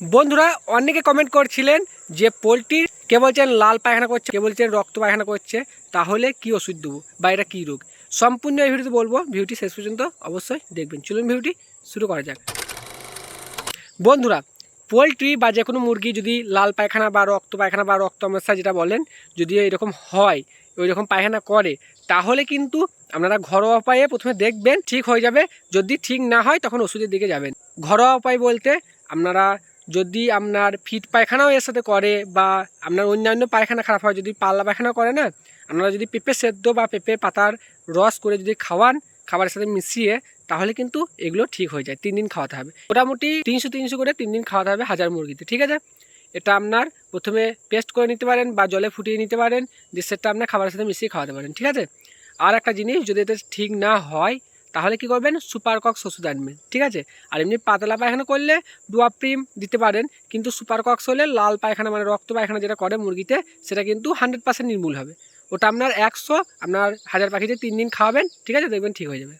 বন্ধুরা, অনেকে কমেন্ট করছিলেন যে পোলট্রির কে বলছেন লাল পায়খানা করছে কে বলছেন রক্ত পায়খানা করছে, তাহলে কি ওষুধ দেবো বা এটা কী রোগ? সম্পূর্ণ এই ভিডিওতে বলব, ভিডিওটি শেষ পর্যন্ত অবশ্যই দেখবেন। চলুন ভিডিওটি শুরু করা যাক। বন্ধুরা, পোলট্রি বা যে কোনো মুরগি যদি লাল পায়খানা বা রক্ত পায়খানা বা রক্ত সমস্যা যেটা বলেন, যদি এরকম হয় ওই রকম পায়খানা করে, তাহলে কিন্তু আপনারা ঘরোয়া উপায়ে প্রথমে দেখবেন ঠিক হয়ে যাবে। যদি ঠিক না হয়, তখন ওষুধের দিকে যাবেন। ঘরোয়া উপায় বলতে আপনারা যদি আপনার ফিট পায়খানাও এর সাথে করে বা আপনার অন্যান্য পায়খানা খারাপ হয়, যদি পাল্লা পায়খানা করে না, আপনারা যদি পেঁপে সেদ্ধ বা পেঁপে পাতার রস করে যদি খাওয়ান, খাবারের সাথে মিশিয়ে, তাহলে কিন্তু এগুলো ঠিক হয়ে যায়। তিন দিন খাওয়াতে হবে। মোটামুটি তিনশো তিনশো করে তিন দিন খাওয়াতে হবে হাজার মুরগিতে, ঠিক আছে? এটা আপনার প্রথমে পেস্ট করে নিতে পারেন বা জলে ফুটিয়ে নিতে পারেন, যে সেটা আপনার খাবারের সাথে মিশিয়ে খাওয়াতে পারেন, ঠিক আছে? আর একটা জিনিস, যদি এতে ঠিক না হয় তাহলে কি করবেন? সুপার কক্স ওষুধ আনবেন, ঠিক আছে? আর এমনি পাতলা পায়খানা করলে ডুয়াপ্রিম দিতে পারেন, কিন্তু সুপার কক্স হলে লাল পায়খানা মানে রক্ত পায়খানা যেটা করে মুরগিতে, সেটা কিন্তু হান্ড্রেড পার্সেন্ট নির্মূল হবে। ওটা আপনার একশো, আপনার হাজার পাখিতে তিন দিন খাওয়াবেন, ঠিক আছে? দেখবেন ঠিক হয়ে যাবে।